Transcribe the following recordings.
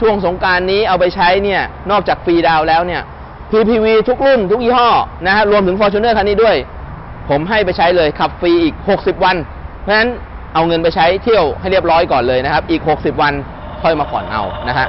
ช่วงสงการนี้เอาไปใช้เนี่ยนอกจากฟรีดาวแล้วเนี่ย PPV ทุกรุ่นทุกยี่ห้อนะฮะรวมถึง Fortuner คันนี้ด้วย ผมให้ไปใช้เลยขับฟรีอีก 60 วัน เพราะฉะนั้นเอาเงินไปใช้เที่ยวให้เรียบร้อยก่อนเลยนะครับ อีก 60 วันค่อยมาผ่อนเอานะฮะ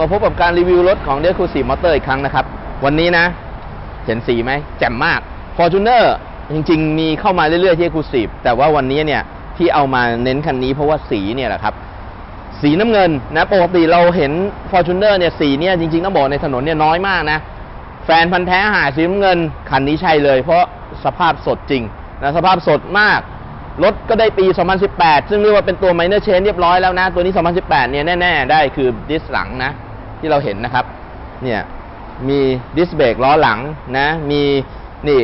มาพบกับการรีวิวรถของ d e c u s i v e Motor อีกครั้งนะครับ วันนี้นะ เห็นสีไหมแจ่มมาก Fortuner จริง ๆ มีเข้ามาเรื่อยๆที่ Exclusive แต่ว่าวันนี้เนี่ยที่เอามาเน้นคันนี้เพราะว่าสีเนี่ยแหละครับ สีน้ำเงินนะปกติเราเห็น Fortuner เนี่ยสีเนี่ยจริงๆต้องบอกในถนนเนี่ยน้อยมากนะ แฟนพันธ์แท้หาสีน้ำเงินคันนี้ใช่เลย เพราะสภาพสดจริงนะสภาพสดมากรถก็ได้ปี 2018 ซึ่งเรียกว่าเป็นตัว minor change เรียบร้อยแล้วนะ ตัวนี้ 2018 เนี่ยแน่ ๆ ได้คือดิสหลังนะ ที่เราเห็นนะครับ เนี่ยมีดิสเบรกล้อหลังนะ มีนี่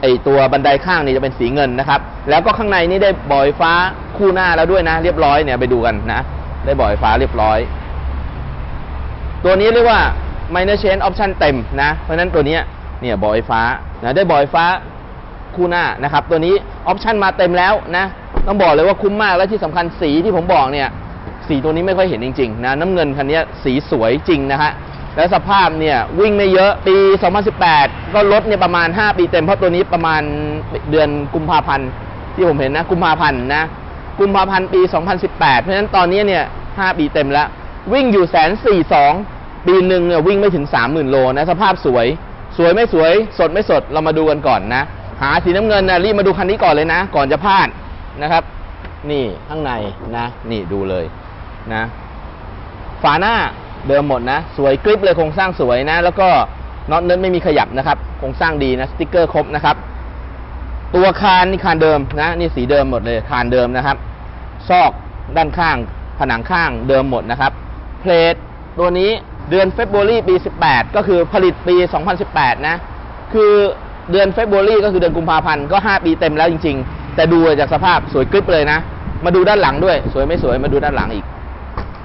ไอตัวบันไดข้างนี่จะเป็นสีเงินนะครับ แล้วก็ข้างในนี่ได้บอยฟ้าคู่หน้าแล้วด้วยนะ เรียบร้อยเนี่ยไปดูกันนะ ได้บอยฟ้าเรียบร้อย ตัวนี้เรียกว่า minor change option เต็มนะ เพราะฉะนั้นตัวนี้เนี่ยบอยฟ้านะได้บอยฟ้าคู่หน้านะครับ ตัวนี้ออปชันมาเต็มแล้วนะ ต้องบอกเลยว่าคุ้มมากและที่สำคัญสีที่ผมบอกเนี่ย สีตัวนี้ไม่ค่อยเห็นจริงๆนะน้ำเงินคันนี้สีสวยจริงนะฮะแล้วสภาพเนี่ยวิ่งไม่เยอะปี 2018 ก็ลดเนี่ยประมาณ 5 ปีเต็มเพราะตัวนี้ประมาณเดือนกุมภาพันธ์ที่ผมเห็นนะกุมภาพันธ์นะกุมภาพันธ์ปี 2018 เพราะฉะนั้นตอนนี้เนี่ย5ปีเต็มแล้ว วิ่งอยู่แสนสี่สองปีหนึ่งเนี่ยวิ่งไม่ถึง 30,000 โลนะสภาพสวย สวยไม่สวยสดไม่สดเรามาดูกันก่อนนะ หาสีน้ำเงินนะรีบมาดูคันนี้ก่อนเลยนะ ก่อนจะพลาดนะครับ นี่ข้างในนะ นี่ดูเลย นะฝาหน้าเดิมหมดนะ สวยกริปเลยโครงสร้างสวยนะ แล้วก็น็อตเนิร์ดไม่มีขยับนะครับโครงสร้างดีนะสติกเกอร์ครบนะครับ ตัวคานนี่คานเดิมนะ นี่สีเดิมหมดเลยคานเดิมนะครับ ซอกด้านข้าง ผนังข้างเดิมหมดนะครับ เพลทตัวนี้เดือนเฟบรุรีปี 18 ก็คือผลิตปี 2018 นะ คือเดือนเฟบรุรีก็คือเดือนกุมภาพันธ์ก็ 5 ปีเต็มแล้วจริง ๆ แต่ดูจากสภาพสวยกริบเลยนะ มาดูด้านหลังด้วย สวยไม่สวยมาดูด้านหลังอีก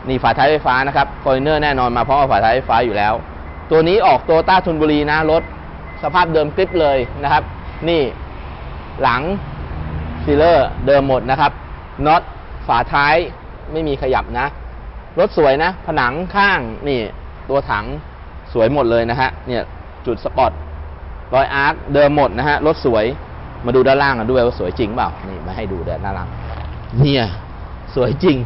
นี่ฝาท้ายไฟฟ้านะครับฟอร์เนอร์แน่นอนมาพร้อมกับฝาท้ายไฟฟ้าอยู่แล้ว ตัวนี้ออกโตต้าทุนบุรีนะรถสภาพเดิมกริบเลยนะครับ นี่หลังซีเลอร์เดิมหมดนะครับน็อตฝาท้ายไม่มีขยับนะ รถสวยนะ ผนังข้างนี่ตัวถังสวยหมดเลยนะฮะเนี่ยจุดสปอตรอยอาร์คเดิมหมดนะฮะรถสวยมาดูด้านล่างกันด้วยว่าสวยจริงเปล่านี่มาให้ดูด้านล่างเนี่ยสวยจริง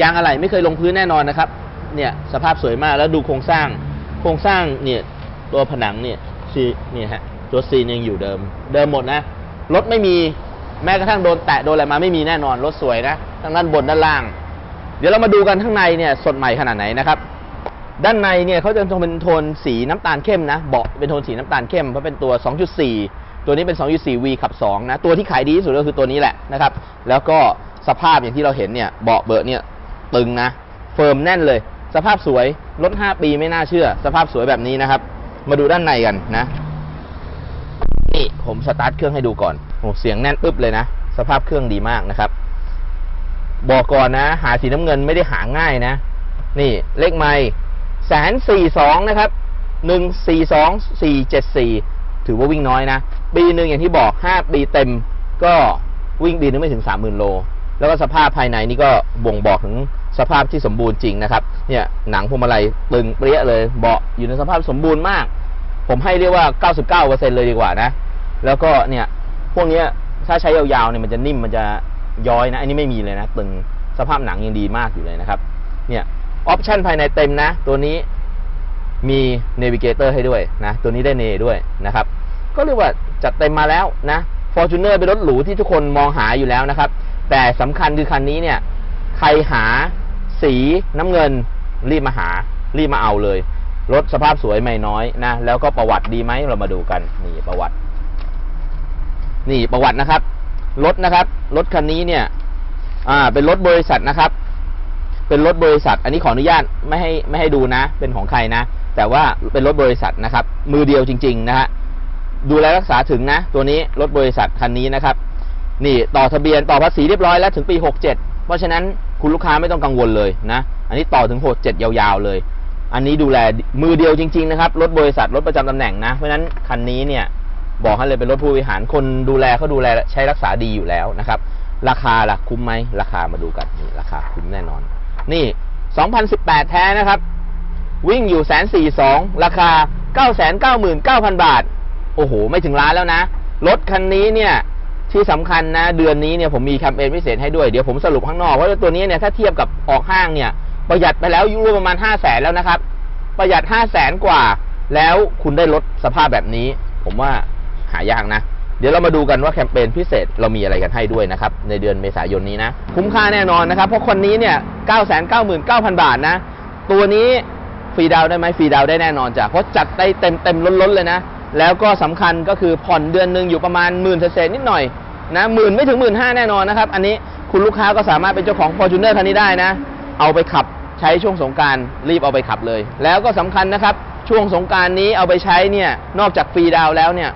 ยางอะไรไม่เคยลงพื้นแน่นอนนะครับ เนี่ยสภาพสวยมากแล้วดูโครงสร้าง โครงสร้างเนี่ยตัวผนังเนี่ยซีเนี่ยฮะตัวซีนยังอยู่เดิม เดิมหมดนะรถไม่มีแม้กระทั่งโดนแตะโดนอะไรมาไม่มีแน่นอนรถสวยนะทั้งด้านบนด้านล่าง เดี๋ยวเรามาดูกันข้างในเนี่ยสดใหม่ขนาดไหนนะครับด้านในเนี่ยเขาจะเป็นโทนสีน้ำตาลเข้มนะเบาะเป็นโทนสีน้ำตาลเข้มเพราะเป็นตัว 2.4 ตัวนี้เป็น 2.4V ขับ 2 นะ ตัวที่ขายดีที่สุดก็คือตัวนี้แหละนะครับ แล้วก็สภาพอย่างที่เราเห็นเนี่ยเบาะเบอะเนี่ย ตึงนะเฟิร์มแน่นเลย สภาพสวยรถ5ปีไม่น่าเชื่อ สภาพสวยแบบนี้นะครับ มาดูด้านในกันนะ นี่ผมสตาร์ทเครื่องให้ดูก่อนโอ้เสียงแน่นปึ๊บเลยนะ สภาพเครื่องดีมากนะครับ บอกก่อนนะ หาสีน้ำเงินไม่ได้หาง่ายนะ นี่เลขไม่แสนสี่สองนะครับหนึ่งสี่สองสี่เจ็ดสี่ถือว่าวิ่งน้อยนะ ปีหนึ่งอย่างที่บอกห้าปีเต็ม ก็วิ่งปีนึงไม่ถึงสามหมื่นโล แล้วก็สภาพภายในนี่ก็บ่งบอกถึงสภาพที่สมบูรณ์จริงนะครับ เนี่ยหนังพวงมาลัยตึงเปรี้ยเลย เบาะอยู่ในสภาพสมบูรณ์มาก ผมให้เรียกว่า 99%เลยดีกว่านะ แล้วก็เนี่ยพวกนี้ถ้าใช้ยาวๆเนี่ยมันจะนิ่มมันจะย้อยนะ อันนี้ไม่มีเลยนะ ตึงสภาพหนังยังดีมากอยู่เลยนะครับ เนี่ยออปชันภายในเต็มนะ ตัวนี้มีเนวิเกเตอร์ให้ด้วยนะ ตัวนี้ได้เนด้วยนะครับ ก็เรียกว่าจัดเต็มมาแล้วนะ Fortuner เป็นรถหรูที่ทุกคนมองหาอยู่แล้วนะครับ แต่สำคัญคือคันนี้เนี่ย ใครหาสีน้ำเงิน รีบมาหา รีบมาเอาเลย รถสภาพสวยไม่น้อยนะ แล้วก็ประวัติดีไหมเรามาดูกันนี่ประวัติ นี่ประวัตินะครับ รถนะครับ รถคันนี้เนี่ย อ่า เป็นรถบริษัทนะครับ เป็นรถบริษัท อันนี้ขออนุญาตไม่ให้ไม่ให้ดูนะ เป็นของใครนะ แต่ว่าเป็นรถบริษัทนะครับ มือเดียวจริง ๆ นะฮะดูแลรักษาถึงนะ ตัวนี้รถบริษัทคันนี้นะครับ นี่ต่อทะเบียนต่อภาษีเรียบร้อยแล้วถึงปี 67 เพราะฉะนั้นคุณลูกค้าไม่ต้องกังวลเลยนะ อันนี้ต่อถึง 67 ยาวๆเลย อันนี้ดูแลมือเดียวจริงๆนะครับ รถบริษัท รถประจำตำแหน่งนะ เพราะฉะนั้นคันนี้เนี่ยบอกให้เลยเป็นรถผู้บริหารคนดูแลเขาดูแลใช้รักษาดีอยู่แล้วนะครับ ราคาล่ะคุ้มไหมราคามาดูกันนี่ราคาคุ้มแน่นอน นี่ 2018 แท้นะครับ วิ่งอยู่แสนสี่สองราคาเก้าแสนเก้าหมื่นเก้าพันบาท โอ้โห ไม่ถึงล้านแล้วนะ รถคันนี้เนี่ย ที่สำคัญนะ เดือนนี้เนี่ยผมมีแคมเปญพิเศษให้ด้วย เดี๋ยวผมสรุปข้างนอกว่าตัวนี้เนี่ยถ้าเทียบกับออกห้างเนี่ยประหยัดไปแล้วอยูรประมาณห้าแสนแล้วนะครับ ประหยัดห้าแสนกว่า แล้วคุณได้รถสภาพแบบนี้ ผมว่าหายากนะ เดี๋ยวเรามาดูกันว่าแคมเปญพิเศษเรามีอะไรกันให้ด้วยนะครับ ในเดือนเมษายนนี้นะ คุ้มค่าแน่นอนนะครับ เพราะคนนี้เนี่ย9 9 9 9 0 0 0บาทนะ ตัวนี้ฟรีดาวได้ไหมฟรีดาวได้แน่นอนจ้ะเพราะจัดได้เต็มเต็มล้นๆเลยนะ แล้วก็สำคัญก็คือผ่อนเดือนหนึ่งอยู่ประมาณหมื่นเศษนิดหน่อยนะหมื่นไม่ถึงหมื่นห้าแน่นอนนะครับ อันนี้คุณลูกค้าก็สามารถเป็นเจ้าของ f o r t u n e r คันนี้ได้นะ เอาไปขับใช้ช่วงสงการรีบเอาไปขับเลย แล้วก็สำคัญนะครับ ช่วงสงการนี้เอาไปใช้เนี่ยนอกจากฟรีดาวแล้วเนี่ย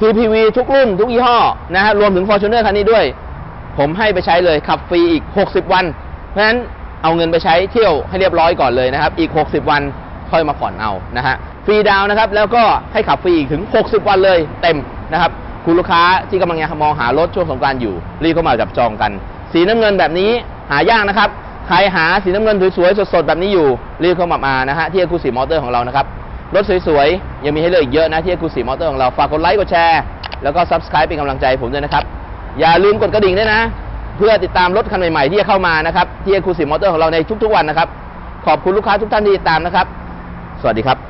PPV ทุกรุ่นทุกยี่ห้อนะฮะรวมถึง Fortuner คันนี้ด้วย ผมให้ไปใช้เลยขับฟรีอีก 60 วัน เพราะฉะนั้นเอาเงินไปใช้เที่ยวให้เรียบร้อยก่อนเลยนะครับ อีก 60 วันค่อยมาผ่อนเอานะฮะ ฟรีดาวนะครับ แล้วก็ให้ขับฟรีถึง 60 วันเลยเต็มนะครับ คุณลูกค้าที่กำลังมองหารถช่วงสงกรารอยู่ รีบเข้ามาจับจองกัน สีน้ำเงินแบบนี้หายากนะครับ ใครหาสีน้ำเงินสวยๆสดๆแบบนี้อยู่ รีบเข้ามามานะฮะที่คูสีมอเตอร์ของเรานะครับรถสวยๆ ยังมีให้เลือกอีกเยอะนะที่คูสีมอเตอร์ของเราฝากกดไลค์กดแชร์แล้วก็ Subscribe เป็นกำลังใจผมด้วยนะครับ อย่าลืมกดกระดิ่งด้วยนะ เพื่อติดตามรถคันใหม่ๆ ที่จะเข้ามานะครับที่คูสีมอเตอร์ของเราในทุกๆวันนะครับ ขอบคุณลูกค้าทุกท่านที่ติดตามนะครับ สวัสดีครับ